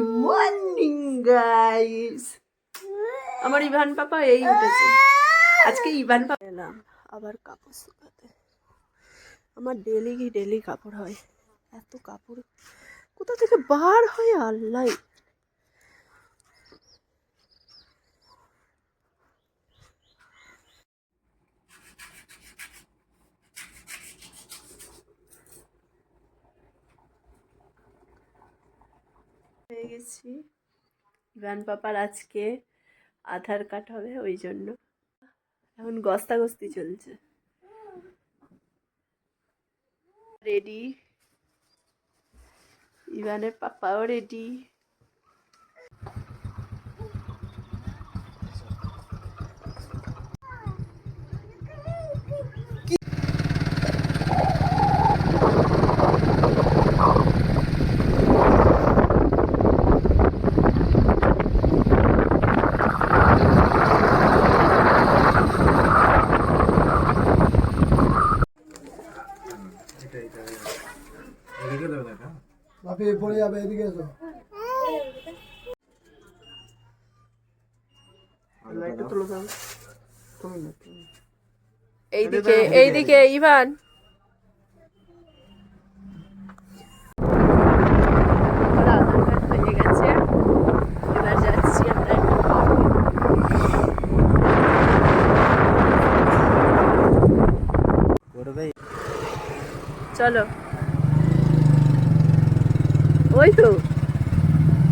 Morning guys আমার Ivan পাপা এই উঠেছে। আজকে ইভান পাপা এলাম আবার কাপড় শুকাতে। আমার ডেলি কি ডেলি কাপড় হয়। এত কাপড় কোথা থেকে বার হয় আল্লাহ? হয়ে গেছি। ইভান পাপার আজকে আধার কার্ড হবে ওই জন্য। এখন গস্তাগস্তি চলছে। রেডি ইভানের পাপাও রেডি বাপি পড়ে যাবে এদিকে এসো। এইদিকে এইদিকে ইভান। আমার আধার কার্ড হয়ে গেছে এবার যাচ্ছি আমরা একটা পার্কে। চলো ওই তো।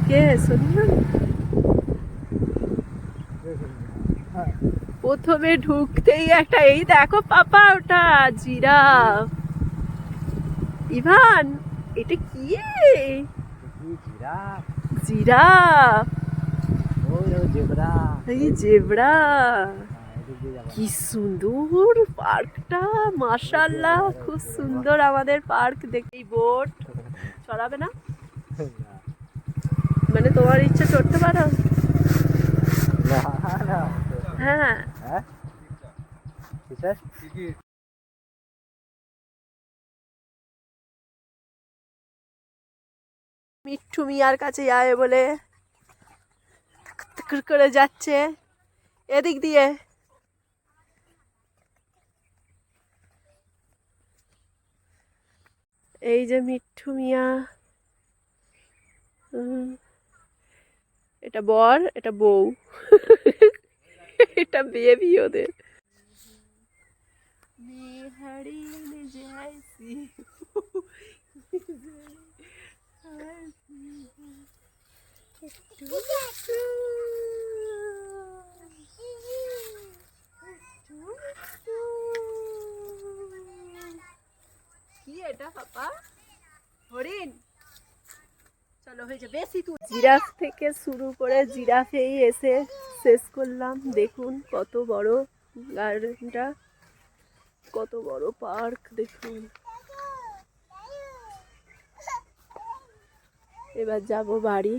কে? শুনলাম প্রথমে ঢুকতেই একটা, এই দেখো পাপা ওটা জিরাফ ইভান, এটা কি জিরাফ এই জেবরা কি সুন্দর পার্কটা মাশাল্লাহ খুব সুন্দর আমাদের পার্ক দেখে বোট। চড়াবে না? মানে তোমার ইচ্ছা চড়তে পারো? হ্যাঁ। মিঠু মিয়ার কাছে যায় বলে করে যাচ্ছে। এদিক দিয়ে। এই যে মিঠু মিয়া। এটা বর এটা বউ। এটা বেবি ওদের। কি এটা পাপা? হরিণ? জিরাফ থেকে শুরু করে জিরাফেই এসে শেষ করলাম। দেখুন কত বড় গার্ডেনটা, কত বড় পার্ক, দেখুন। এবার যাব বাড়ি।